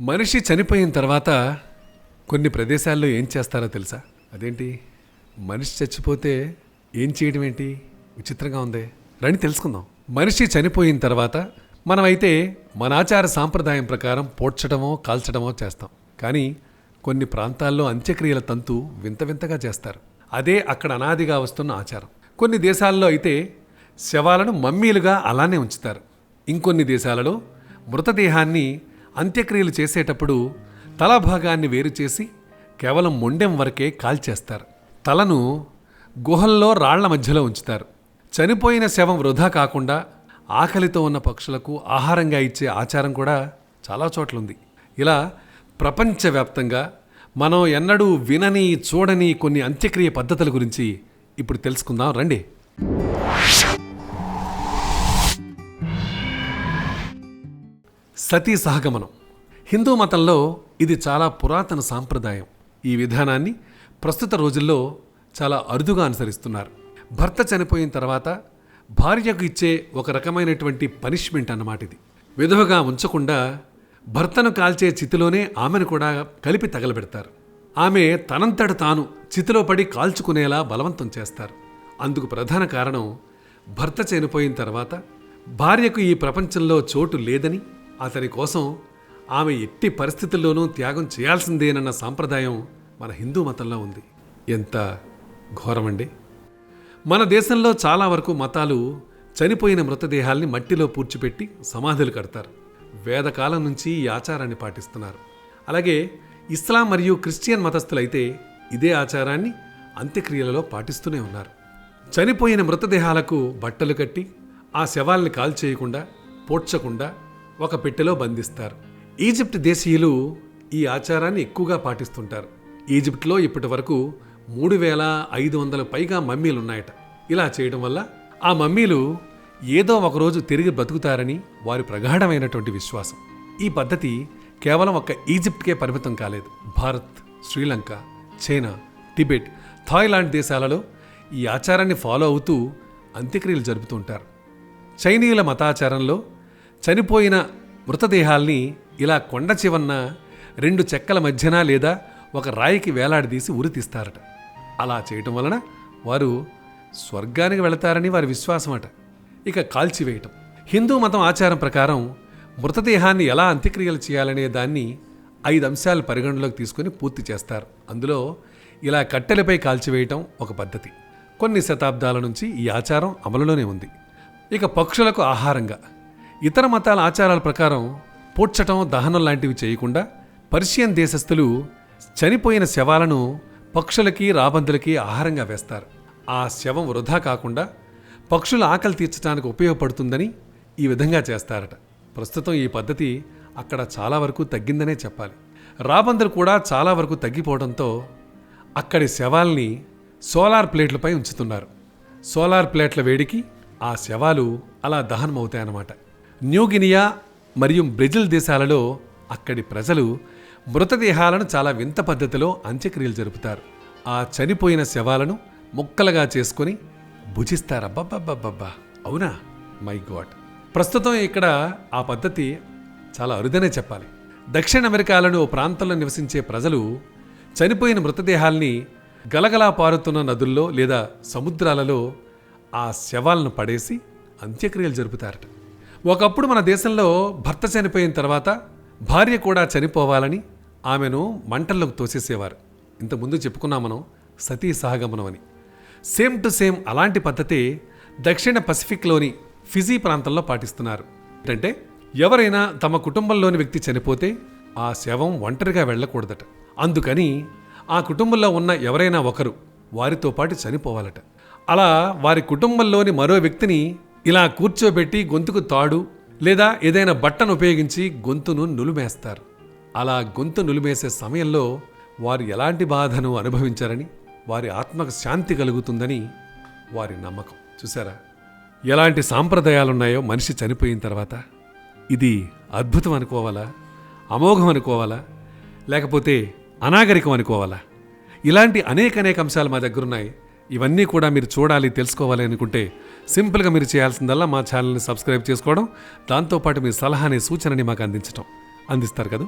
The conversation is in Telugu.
మనిషి చనిపోయిన తర్వాత కొన్ని ప్రదేశాల్లో ఏం చేస్తారో తెలుసా? అదేంటి? మనిషి చచ్చిపోతే ఏం చేయడం ఏంటి? విచిత్రంగా ఉంది. రండి తెలుసుకుందాం. మనిషి చనిపోయిన తర్వాత మనమైతే మన ఆచార సాంప్రదాయం ప్రకారం పోడ్చడమో కాల్చడమో చేస్తాం. కానీ కొన్ని ప్రాంతాల్లో అంత్యక్రియల తంతు వింత వింతగా చేస్తారు. అదే అక్కడ అనాదిగా వస్తున్న ఆచారం. కొన్ని దేశాల్లో అయితే శవాలను మమ్మీలుగా అలానే ఉంచుతారు. ఇంకొన్ని దేశాలలో మృతదేహాన్ని అంత్యక్రియలు చేసేటప్పుడు తల భాగాన్ని వేరు చేసి కేవలం మొండెం వరకే కాల్చేస్తారు. తలను గుహల్లో రాళ్ళ మధ్యలో ఉంచుతారు. చనిపోయిన శవం వృధా కాకుండా ఆకలితో ఉన్న పక్షులకు ఆహారంగా ఇచ్చే ఆచారం కూడా చాలా చోట్ల ఉంది ఇలా ప్రపంచవ్యాప్తంగా మనం ఎన్నడూ వినని చూడని కొన్ని అంత్యక్రియ పద్ధతుల గురించి ఇప్పుడు తెలుసుకుందాం. రండి. సతీ సహగమనం. హిందూ మతంలో ఇది చాలా పురాతన సాంప్రదాయం. ఈ విధానాన్ని ప్రస్తుత రోజుల్లో చాలా అరుదుగా అనుసరిస్తున్నారు. భర్త చనిపోయిన తర్వాత భార్యకు ఇచ్చే ఒక రకమైనటువంటి పనిష్మెంట్ అన్నమాట ఇది. విధవగా ఉంచకుండా భర్తను కాల్చే చితిలోనే ఆమెను కూడా కలిపి తగలబెడతారు. ఆమె తనంతట తాను చితిలో పడి కాల్చుకునేలా బలవంతం చేస్తారు. అందుకు ప్రధాన కారణం భర్త చనిపోయిన తర్వాత భార్యకు ఈ ప్రపంచంలో చోటు లేదని అతని కోసం ఆమె ఎట్టి పరిస్థితుల్లోనూ త్యాగం చేయాల్సిందేనన్న సాంప్రదాయం మన హిందూ మతంలో ఉంది. ఎంత ఘోరమండి. మన దేశంలో చాలా వరకు మతాలు చనిపోయిన మృతదేహాల్ని మట్టిలో పూడ్చిపెట్టి సమాధులు కడతారు. వేదకాలం నుంచి ఈ ఆచారాన్ని పాటిస్తున్నారు. అలాగే ఇస్లాం మరియు క్రిస్టియన్ మతస్థులైతే ఇదే ఆచారాన్ని అంత్యక్రియలలో పాటిస్తూనే ఉన్నారు. చనిపోయిన మృతదేహాలకు బట్టలు కట్టి ఆ శవాల్ని కాల్చేయకుండా పోడ్చకుండా ఒక పెట్టెలో బంధిస్తారు. ఈజిప్ట్ దేశీయులు ఈ ఆచారాన్ని ఎక్కువగా పాటిస్తుంటారు. ఈజిప్ట్లో ఇప్పటి వరకు మూడు వేల ఐదు వందల పైగా మమ్మీలు ఉన్నాయట ఇలా చేయడం వల్ల ఆ మమ్మీలు ఏదో ఒకరోజు తిరిగి బ్రతుకుతారని వారి ప్రగాఢమైనటువంటి విశ్వాసం. ఈ పద్ధతి కేవలం ఒక ఈజిప్ట్కే పరిమితం కాలేదు. Bharat Sri Lanka China Tibet Thailand దేశాలలో ఈ ఆచారాన్ని ఫాలో అవుతూ అంత్యక్రియలు జరుపుతుంటారు చైనీయుల మతాచారంలో చనిపోయిన మృతదేహాల్ని ఇలా కొండ చివన్న రెండు చెక్కల మధ్యన లేదా ఒక రాయికి వేలాడదీసి ఉరి తీస్తారట. అలా చేయటం వలన వారు స్వర్గానికి వెళతారని వారి విశ్వాసం అట ఇక కాల్చివేయటం హిందూ మతం ఆచారం ప్రకారం మృతదేహాన్ని ఎలా అంత్యక్రియలు చేయాలనే దాన్ని ఐదు అంశాలు పరిగణలోకి తీసుకొని పూర్తి చేస్తారు. అందులో ఇలా కట్టెలపై కాల్చివేయటం ఒక పద్ధతి. కొన్ని శతాబ్దాల నుంచి ఈ ఆచారం అమలులోనే ఉంది. ఇక పక్షులకు ఆహారంగా ఇతర మతాల ఆచారాల ప్రకారం పూడ్చటం దహనం లాంటివి చేయకుండా పర్షియన్ దేశస్థులు చనిపోయిన శవాలను పక్షులకి రాబందులకి ఆహారంగా వేస్తారు. ఆ శవం వృధా కాకుండా పక్షుల ఆకలి తీర్చడానికి ఉపయోగపడుతుందని ఈ విధంగా చేస్తారట. ప్రస్తుతం ఈ పద్ధతి అక్కడ చాలా వరకు తగ్గిందనే చెప్పాలి. రాబందులు కూడా చాలా వరకు తగ్గిపోవడంతో అక్కడి శవాల్ని సోలార్ ప్లేట్లపై ఉంచుతున్నారు. సోలార్ ప్లేట్ల వేడికి ఆ శవాలు అలా దహనమవుతాయన్నమాట. న్యూగినియా మరియు బ్రెజిల్ దేశాలలో అక్కడి ప్రజలు మృతదేహాలను చాలా వింత పద్ధతిలో అంత్యక్రియలు జరుపుతారు. ఆ చనిపోయిన శవాలను ముక్కలుగా చేసుకొని భుజిస్తారబ్బబ్బబ్బబ్బా అవునా? My god. ప్రస్తుతం ఇక్కడ ఆ పద్ధతి చాలా అరుదనే చెప్పాలి. దక్షిణ అమెరికాలోని ఓ ప్రాంతంలో నివసించే ప్రజలు చనిపోయిన మృతదేహాల్ని గలగలా పారుతున్న నదుల్లో లేదా సముద్రాలలో ఆ శవాలను పడేసి అంత్యక్రియలు జరుపుతారట. ఒకప్పుడు మన దేశంలో భర్త చనిపోయిన తర్వాత భార్య కూడా చనిపోవాలని ఆమెను మంటల్లోకి తోసేసేవారు. ఇంతకుముందు చెప్పుకున్నాం మనం సతీ సహగమనం అని. సేమ్ టు సేమ్ అలాంటి పద్ధతే దక్షిణ పసిఫిక్లోని ఫిజీ ప్రాంతంలో పాటిస్తున్నారు. ఏంటంటే ఎవరైనా తమ కుటుంబంలోని వ్యక్తి చనిపోతే ఆ శవం ఒంటరిగా వెళ్ళకూడదట. అందుకని ఆ కుటుంబంలో ఉన్న ఎవరైనా ఒకరు వారితో పాటు చనిపోవాలట. అలా వారి కుటుంబంలోని మరో వ్యక్తిని ఇలా కూర్చోబెట్టి గొంతుకు తాడు లేదా ఏదైనా బట్టను ఉపయోగించి గొంతును నులిమేస్తారు. అలా గొంతు నులిమేసే సమయంలో వారు ఎలాంటి బాధను అనుభవించారని వారి ఆత్మకు శాంతి కలుగుతుందని వారి నమ్మకం. చూసారా ఎలాంటి సాంప్రదాయాలున్నాయో మనిషి చనిపోయిన తర్వాత ఇది అద్భుతం అనుకోవాలా? అమోఘం అనుకోవాలా? లేకపోతే అనాగరికం అనుకోవాలా? ఇలాంటి అనేక అనేక అంశాలు మా దగ్గర ఉన్నాయి ఇవన్నీ కూడా మీరు చూడాలి తెలుసుకోవాలి అనుకుంటే సింపుల్గా మీరు చేయాల్సిందల్లా మా ఛానల్ని సబ్స్క్రైబ్ చేసుకోవడం దాంతోపాటు మీ సలహాని సూచనని మాకు అందించడం అందిస్తారు కదా?